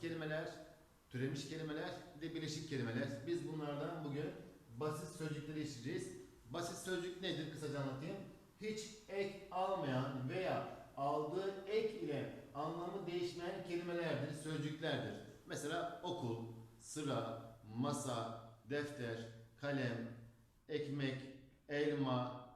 kelimeler, türemiş kelimeler, bir de birleşik kelimeler. Biz bunlardan bugün basit sözcükleri işleyeceğiz. Basit sözcük nedir kısaca anlatayım. Hiç ek almayan veya aldığı ek ile anlamı değişmeyen kelimelerdir, sözcüklerdir. Mesela okul, sıra, masa, defter, kalem, ekmek, elma,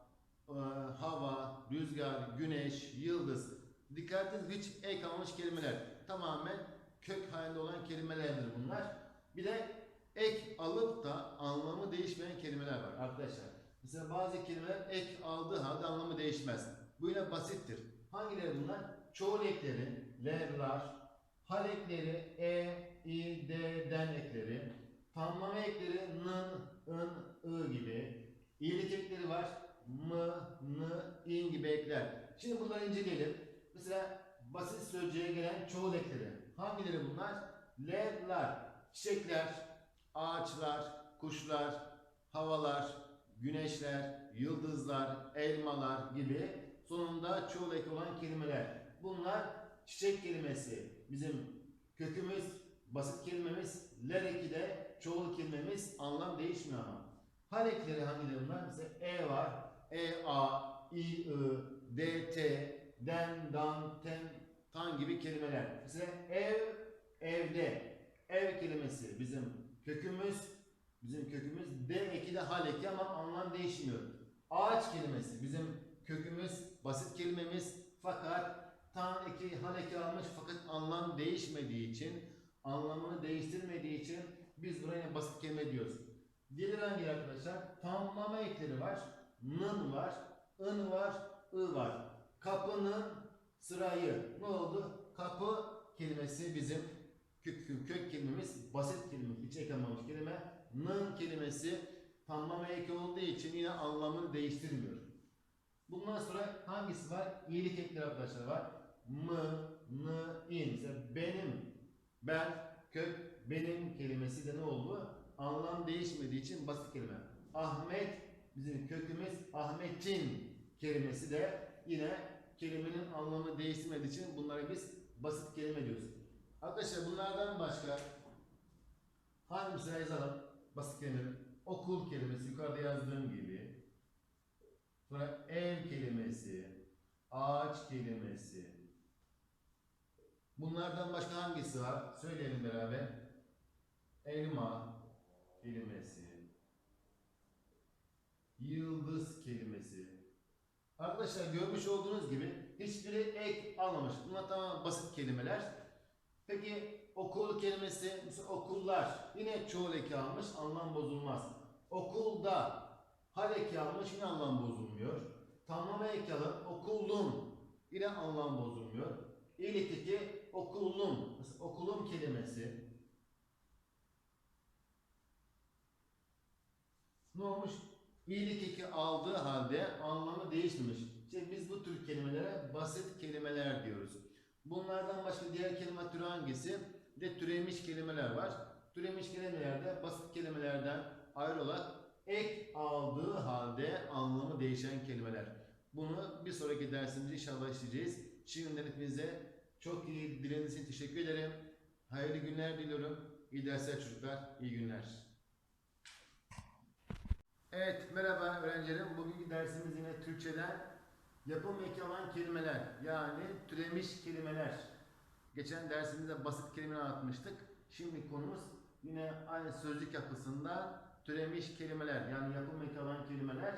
e, hava, rüzgar, güneş, yıldız. Dikkat edin hiç ek almış kelimeler. Tamamen kök halinde olan kelimelerdir bunlar. Bir de ek alıp da anlamı değişmeyen kelimeler var arkadaşlar. Mesela bazı kelimeler ek aldığı halde anlamı değişmez. Bu yine basittir. Hangileri bunlar? Çoğul ekleri, ler, lar, hal ekleri, e, i, d, den ekleri, tamlama ekleri, nın, ın, ı gibi. İyilik ekleri var. M, n, in gibi ekler. Şimdi bunları inceleyelim. Mesela basit sözcüğe gelen çoğul ekleri. Hangileri bunlar? Ler, lar. Çiçekler, ağaçlar, kuşlar, havalar, güneşler, yıldızlar, elmalar gibi sonunda çoğul eki olan kelimeler. Bunlar çiçek kelimesi. Bizim kökümüz, basit kelimemiz, ler eki de çoğul kelimemiz anlam değişmiyor ama. Hal ekleri hangileri bunlar? Mesela e var, e, a, i, i, d, t, den, dan, ten, tan gibi kelimeler. Mesela ev, evde. Ev kelimesi bizim kökümüz, bizim kökümüz D eki hal eki ama anlam değişmiyor. Ağaç kelimesi bizim kökümüz, basit kelimemiz fakat tan eki, hal eki almış fakat anlam değişmediği için, anlamını değiştirmediği için biz buraya basit kelime diyoruz. Diğerleri hangi arkadaşlar? Tamlama ekleri var. Nın var, ın var, ı var. Kapının sırayı ne oldu? Kapı kelimesi bizim kök, kök, kelimemiz basit kelime, hiç ek kelime. Nın kelimesi tamlama eki olduğu için yine anlamını değiştirmiyor. Bundan sonra hangisi var? İyilik ekleri arkadaşlar var. M, n, in. Benim, ben, kök, benim kelimesi de ne oldu? Anlam değişmediği için basit kelime. Ahmet, bizim kökümüz Ahmet'in kelimesi de yine kelimenin anlamı değiştirmediği için bunlara biz basit kelime diyoruz. Arkadaşlar bunlardan başka hangisine yazalım? Basit kelime. Okul kelimesi yukarıda yazdığım gibi. Sonra ev kelimesi, ağaç kelimesi. Bunlardan başka hangisi var? Söyleyelim beraber. Elma kelimesi. Yıldız kelimesi. Arkadaşlar görmüş olduğunuz gibi hiçbiri ek almamış. Bunlar tamamen basit kelimeler. Peki okul kelimesi, mesela okullar yine çoğul eki almış, anlam bozulmaz. Okulda hal eki almış, yine anlam bozulmuyor. Tamlama eki alıp okullum, yine anlam bozulmuyor. İyilik eki okullum, mesela okulum kelimesi. Ne olmuş? İyilik eki aldığı halde anlamı değişmemiş. İşte biz bu tür kelimelere basit kelimeler diyoruz. Bunlardan başka diğer kelime türü hangisi? Bir de türemiş kelimeler var. Türemiş kelimelerde basit kelimelerden ayrı olarak ek aldığı halde anlamı değişen kelimeler. Bunu bir sonraki dersimizde inşallah işleyeceğiz. Şimdiden hepinize çok iyi dilediğiniz için teşekkür ederim. Hayırlı günler diliyorum. İyi dersler çocuklar. İyi günler. Evet, merhaba öğrencilerim. Bugünkü dersimiz yine Türkçeden yapım eki olan kelimeler, yani türemiş kelimeler. Geçen dersimizde basit kelimeler anlatmıştık. Şimdi konumuz yine aynı sözcük yapısında türemiş kelimeler, yani yapım eki olan kelimeler.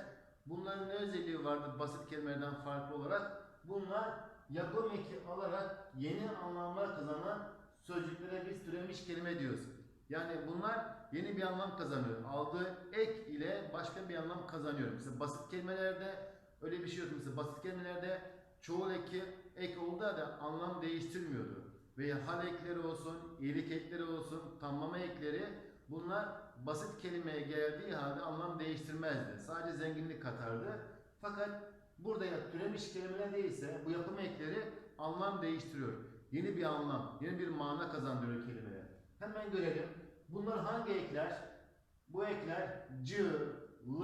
Bunların ne özelliği vardır basit kelimelerden farklı olarak? Bunlar yapım eki alarak yeni anlamlar kazanan sözcüklere biz türemiş kelime diyoruz. Yani bunlar yeni bir anlam kazanıyor. Aldığı ek ile başka bir anlam kazanıyor. Mesela basit kelimelerde öyle bir şey yok. Mesela basit kelimelerde çoğul eki ek olduğu da anlam değiştirmiyordu. Veya hal ekleri olsun, iyilik ekleri olsun, tamlama ekleri bunlar basit kelimeye geldiği halde anlam değiştirmezdi. Sadece zenginlik katardı. Fakat burada ya türemiş kelimeler değilse bu yapım ekleri anlam değiştiriyor. Yeni bir anlam, yeni bir mana kazandırıyor kelimelere. Hemen görelim. Bunlar hangi ekler? Bu ekler c, l,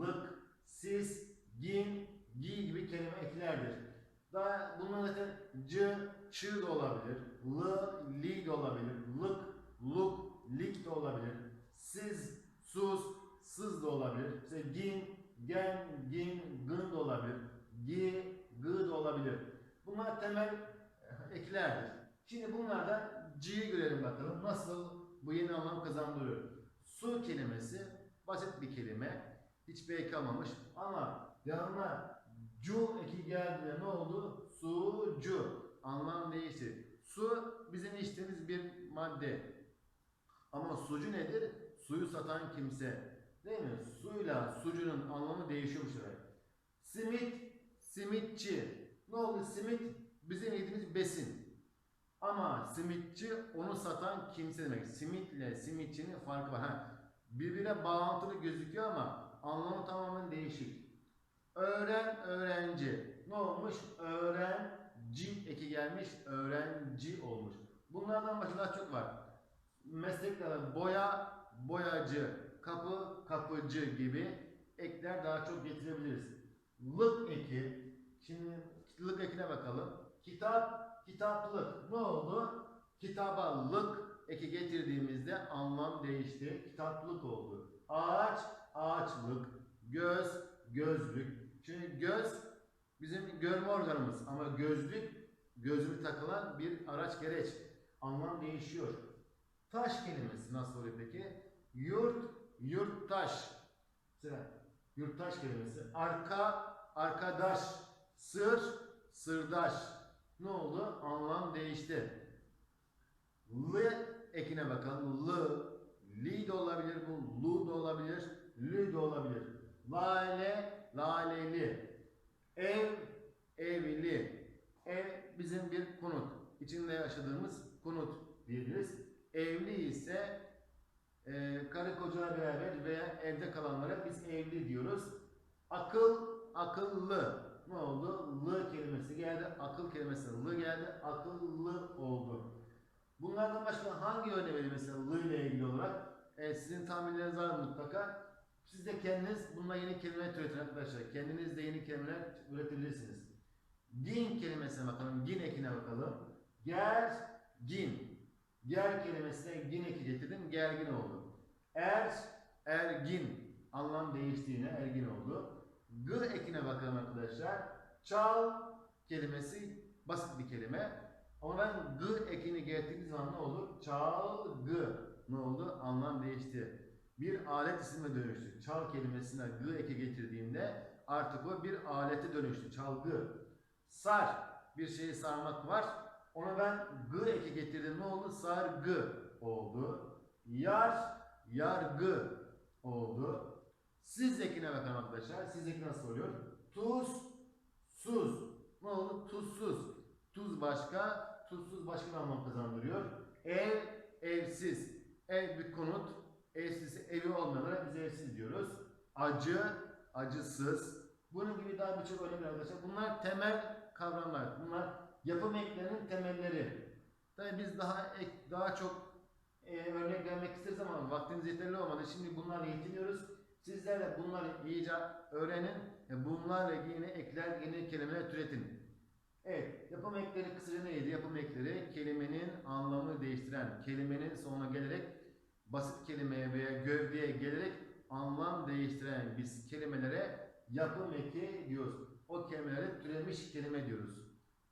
lık, sis, gin, gi gibi kelime eklerdir. Daha bunlar zaten c, ç da olabilir. L, li de olabilir. Lık, luk, lik de olabilir. Siz, sus, sız da olabilir. İşte gin, gen, gin, gın da olabilir. Gi, gı da olabilir. Bunlar temel eklerdir. Şimdi bunlardan c'yi görelim bakalım. Nasıl bu yeni anlam kazandırıyor. Su kelimesi basit bir kelime. Hiç bir ek almamış ama yanına cu eki geldiğinde ne oldu? Sucu. Anlam değişti. Su bizim içtiğimiz bir madde. Ama sucu nedir? Suyu satan kimse. Değil mi? Suyla sucunun anlamı değişiyor bu sefer. Simit, simitçi. Ne oldu? Simit bizim yediğimiz besin. Ama simitçi onu satan kimse demek. Simitle simitçinin farkı var. Ha, birbirine bağlantılı gözüküyor ama anlamı tamamen değişik. Öğren, öğrenci. Ne olmuş? Öğrenci eki gelmiş, öğrenci olmuş. Bunlardan başka daha çok var. Meslekler boya, boyacı, kapı, kapıcı gibi ekler daha çok getirebiliriz. Lık eki, şimdi lık ekine bakalım. Kitap, kitaplık. Ne oldu? Kitaba lık eki getirdiğimizde anlam değişti. Kitaplık oldu. Ağaç, ağaçlık. Göz, gözlük. Şimdi göz bizim görme organımız ama gözlük gözlüğü takılan bir araç gereç. Anlam değişiyor. Taş kelimesi nasıl oluyor peki? Yurt, yurttaş. Mesela yurttaş kelimesi. Arka, arkadaş. Sır, sırdaş. Ne oldu? Anlam değişti. L ekine bakalım. L, li de olabilir bu, lu da olabilir, lü de olabilir. Lale, laleli. Ev, evli. Ev bizim bir konut. İçinde yaşadığımız konut diyebiliriz. Evli ise e, karı koca beraber veya evde kalanlara biz evli diyoruz. Akıl, akıllı. Ne oldu? L kelimesi geldi. Akıl kelimesi L geldi. Akıllı oldu. Bunlardan başka hangi örneği mesela L ile ilgili olarak? E, sizin tahminleriniz var mutlaka. Siz de kendiniz bununla yeni kelimeler türetin arkadaşlar. Kendiniz de yeni kelimeler üretebilirsiniz. Din kelimesine bakalım. Gin ekine bakalım. Ger, gin. Ger kelimesine gin eki getirdim. Gergin oldu. Er, ergin. Anlam değiştiğine ergin oldu. G ekine bakalım arkadaşlar. Çal kelimesi basit bir kelime. Ama ben g ekini getirdiğim zaman ne olur? Çalgı. Ne oldu? Anlam değişti. Bir alet ismine dönüştü. Çal kelimesine g eki getirdiğimde artık o bir alete dönüştü. Çalgı. Sar. Bir şeyi sarmak var. Ona ben g eki getirdim. Ne oldu? Sargı oldu. Yar, yargı oldu. Siz ekine bakın arkadaşlar. Siz eki nasıl oluyor? Tuz, suz. Ne oldu? Tuzsuz. Tuz başka, tuzsuz başka bir anlam kazandırıyor. Ev, evsiz. Ev bir konut. Evsiz, evi olmayanlara biz evsiz diyoruz. Acı, acısız. Bunun gibi daha birçok örnek var arkadaşlar. Bunlar temel kavramlar. Bunlar yapım eklerinin temelleri. Tabii biz daha ek, daha çok e, örnek vermek isteriz ama vaktimiz yeterli olmadı. Şimdi bunlarla yetiniyoruz. Sizler de bunları iyice öğrenin. E, bunlarla yeni ekler, yeni kelimeler türetin. Evet, yapım ekleri kısaca neydi? Yapım ekleri kelimenin anlamını değiştiren, kelimenin sonuna gelerek basit kelimeye veya gövdeye gelerek anlam değiştiren biz kelimelere yapım eki diyoruz. O kelimelere türemiş kelime diyoruz.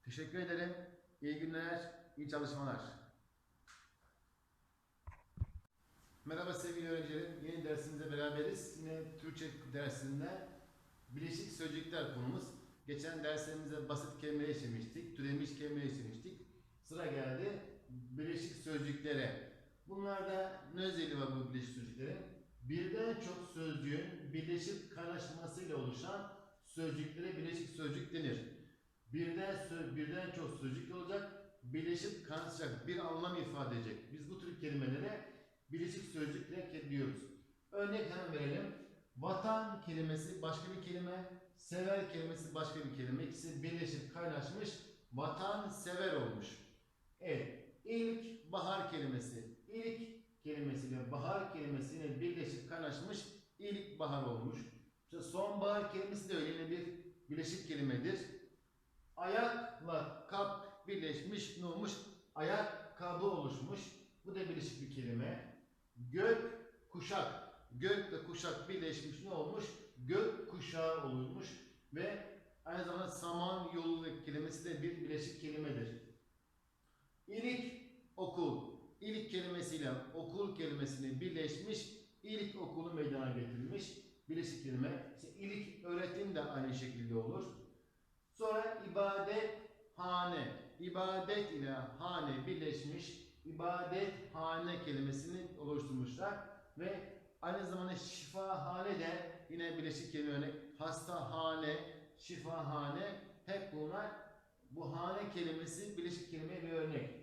Teşekkür ederim. İyi günler, iyi çalışmalar. Merhaba sevgili öğrencilerim. Yeni dersimizde beraberiz. Yine Türkçe dersinde bileşik sözcükler konumuz. Geçen derslerimizde basit kelime işlemiştik, türemiş kelime işlemiştik. Sıra geldi bileşik sözcüklere. Bunlarda var bu bileşik sözcüklerin? Birden çok sözcüğün birleşip kaynaşmasıyla oluşan sözcüklere bileşik sözcük denir. Birden, birden çok sözcük olacak, birleşip kaynaşacak, bir anlam ifade edecek. Biz bu tür kelimelere bileşik sözcükler diyoruz. Örnek hemen verelim. Vatan kelimesi başka bir kelime, sever kelimesi başka bir kelime. İkisi birleşip kaynaşmış, vatan sever olmuş. Evet, ilk bahar kelimesi. İlk kelimesiyle bahar kelimesiyle birleşip kaynaşmış, ilk bahar olmuş. İşte sonbahar kelimesi de öyle bir birleşik kelimedir. ayakla kap birleşmiş ne olmuş? Ayakkabı oluşmuş. Bu da birleşik bir kelime. Gök kuşak. Gök ve kuşak birleşmiş ne olmuş? Gök kuşağı olurmuş ve aynı zamanda saman yolu kelimesi de bir birleşik kelimedir. İlik okul. İlik kelimesiyle okul kelimesini birleşmiş, ilk okulu meydana getirmiş. Birleşik kelime. İşte ilik öğretim de aynı şekilde olur. Sonra ibadet hane. İbadet ile hane birleşmiş. ibadet hane kelimesini oluşturmuşlar ve aynı zamanda şifahane de yine birleşik kelime örnek. Hastahane, şifahane hep bunlar bu hane kelimesi birleşik kelimeye bir örnek.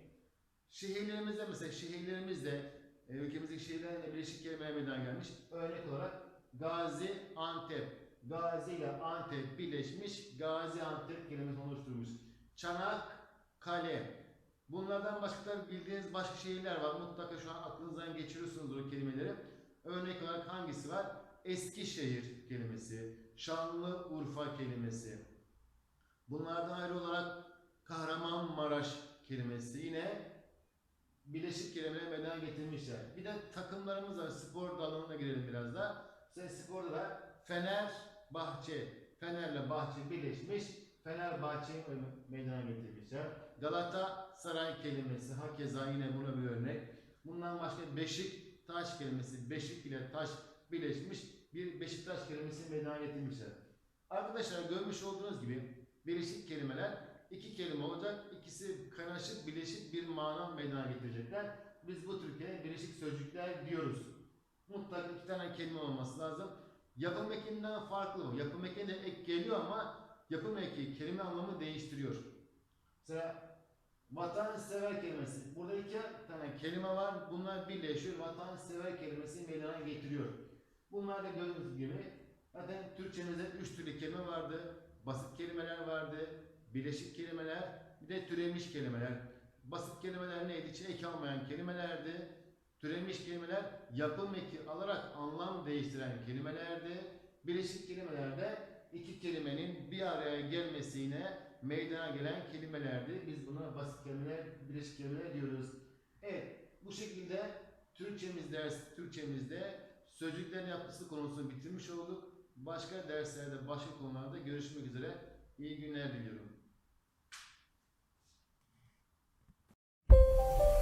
Şehirlerimizde mesela şehirlerimizde e, ülkemizdeki şehirlerle birleşik kelimeye meydana gelmiş. Örnek olarak Gazi Antep. Gazi ile Antep birleşmiş. Gazi Antep kelimesi oluşturmuş. Çanak Kale. Bunlardan başka bildiğiniz başka şehirler var. Mutlaka şu an aklınızdan geçiriyorsunuz o kelimeleri. Örnek olarak hangisi var? Eskişehir kelimesi, Şanlıurfa kelimesi. Bunlardan ayrı olarak Kahramanmaraş kelimesi yine birleşik kelimeleri meydana getirmişler. Bir de takımlarımız var. Spor dalına girelim biraz da. Mesela sporda da Fener Bahçe. Fener'le Bahçe birleşmiş. Fenerbahçe'yi meydana getirmişler. Galatasaray kelimesi hakeza yine buna bir örnek. Bundan başka Beşiktaş kelimesi. Beşik ile taş birleşmiş. Bir Beşiktaş kelimesi meydana getirmişler. Arkadaşlar görmüş olduğunuz gibi birleşik kelimeler iki kelime olacak. İkisi karışık, birleşik bir mana meydana getirecekler. Biz bu Türkiye'ye birleşik sözcükler diyoruz. Mutlaka iki tane kelime olması lazım. Yapım ekinden farklı bu. Yapım ekine ek geliyor ama yapım eki kelime anlamı değiştiriyor. Mesela vatansever kelimesi. Burada iki tane kelime var. Bunlar birleşiyor. Vatansever kelimesi meydana getiriyor. Bunlar da gördüğünüz gibi zaten Türkçemizde üç türlü kelime vardı. Basit kelimeler vardı. Birleşik kelimeler, bir de türemiş kelimeler. Basit kelimeler neydi? İçine eki almayan kelimelerdi. Türemiş kelimeler yapım eki alarak anlam değiştiren kelimelerdi. Birleşik kelimelerde iki kelimenin bir araya gelmesiyle meydana gelen kelimelerdi. Biz buna basit kelimeler, birleşik kelimeler diyoruz. Evet, bu şekilde Türkçemiz ders, Türkçemizde sözcüklerin yapısı konusunu bitirmiş olduk. Başka derslerde, başka konularda görüşmek üzere. İyi günler diliyorum.